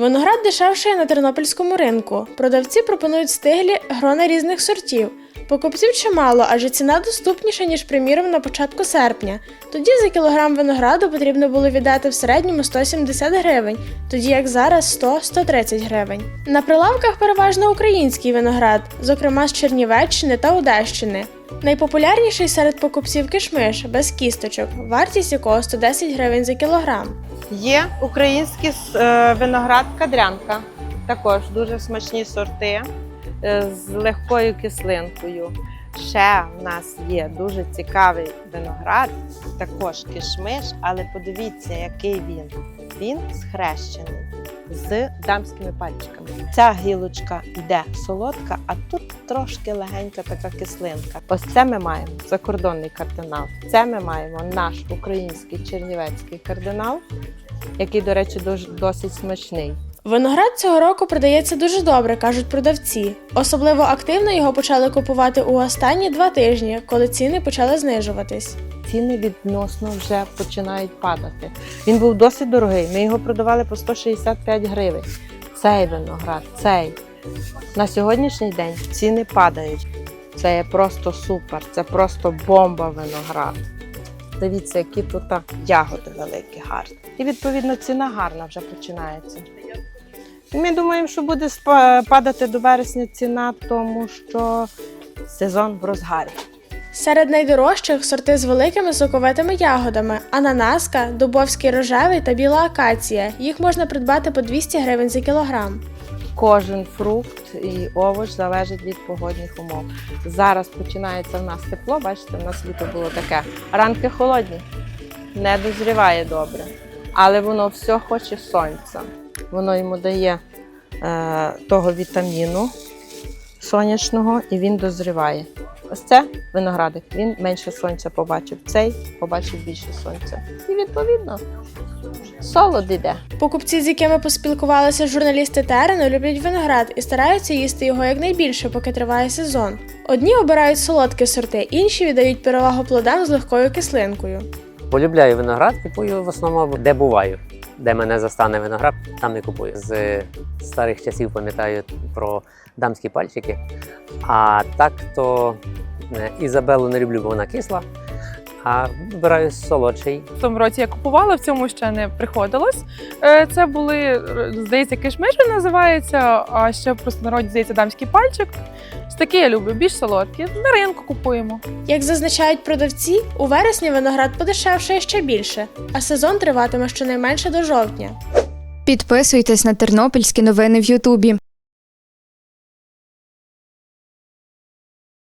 Виноград дешевшає на тернопільському ринку. Продавці пропонують стиглі грони різних сортів. Покупців чимало, адже ціна доступніша, ніж, приміром, на початку серпня. Тоді за кілограм винограду потрібно було віддати в середньому 170 гривень, тоді як зараз 100-130 гривень. На прилавках переважно український виноград, зокрема з Чернівеччини та Одещини. Найпопулярніший серед покупців кишмиш без кісточок, вартість якого 110 гривень за кілограм. Є український е, виноград кадрянка, також дуже смачні сорти е, з легкою кислинкою. Ще в нас є дуже цікавий виноград, також кишмиш, але подивіться, який він. Він схрещений з дамськими пальчиками. Ця гілочка йде солодка, а тут трошки легенька така кислинка. Ось це ми маємо закордонний кардинал. Це ми маємо наш український чернівецький кардинал який, до речі, досить смачний. Виноград цього року продається дуже добре, кажуть продавці. Особливо активно його почали купувати у останні два тижні, коли ціни почали знижуватись. Ціни відносно вже починають падати. Він був досить дорогий. Ми його продавали по 165 гривень. Цей виноград, цей. На сьогоднішній день ціни падають. Це є просто супер, це просто бомба виноград. Дивіться, які тут ягоди великі, гарні. І відповідно ціна гарна вже починається. І Ми думаємо, що буде падати до вересня ціна, тому що сезон в розгарі. Серед найдорожчих сорти з великими соковитими ягодами: ананаска, дубовський рожевий та біла акація. Їх можна придбати по 200 гривень за кілограм. Кожен фрукт і овоч залежить від погодних умов. Зараз починається в нас тепло, бачите, в нас літо було таке. Ранки холодні, не дозріває добре. Але воно все хоче сонця. Воно йому дає е, того вітаміну сонячного і він дозріває. Ось це виноградик, він менше сонця побачив. Цей побачив більше сонця. І відповідно солод іде. Покупці, з якими поспілкувалися журналісти терену, люблять виноград і стараються їсти його якнайбільше, поки триває сезон. Одні обирають солодкі сорти, інші віддають перевагу плодам з легкою кислинкою. Полюбляю виноград, купую в основному, де буваю. Де мене застане виноград, там не купую. З старих часів пам'ятаю про дамські пальчики. А так то е, Ізабелу не люблю, бо вона кисла. А вибираю солодший. В тому році я купувала, в цьому ще не приходилось. Е, Це були, е, здається, кишмиш він називається, а ще просто народі здається дамський пальчик. Такі я люблю, більш солодкі. На ринку купуємо. Як зазначають продавці, у вересні виноград подешевшає ще більше, а сезон триватиме щонайменше до жовтня. Підписуйтесь на тернопільські новини в Ютубі.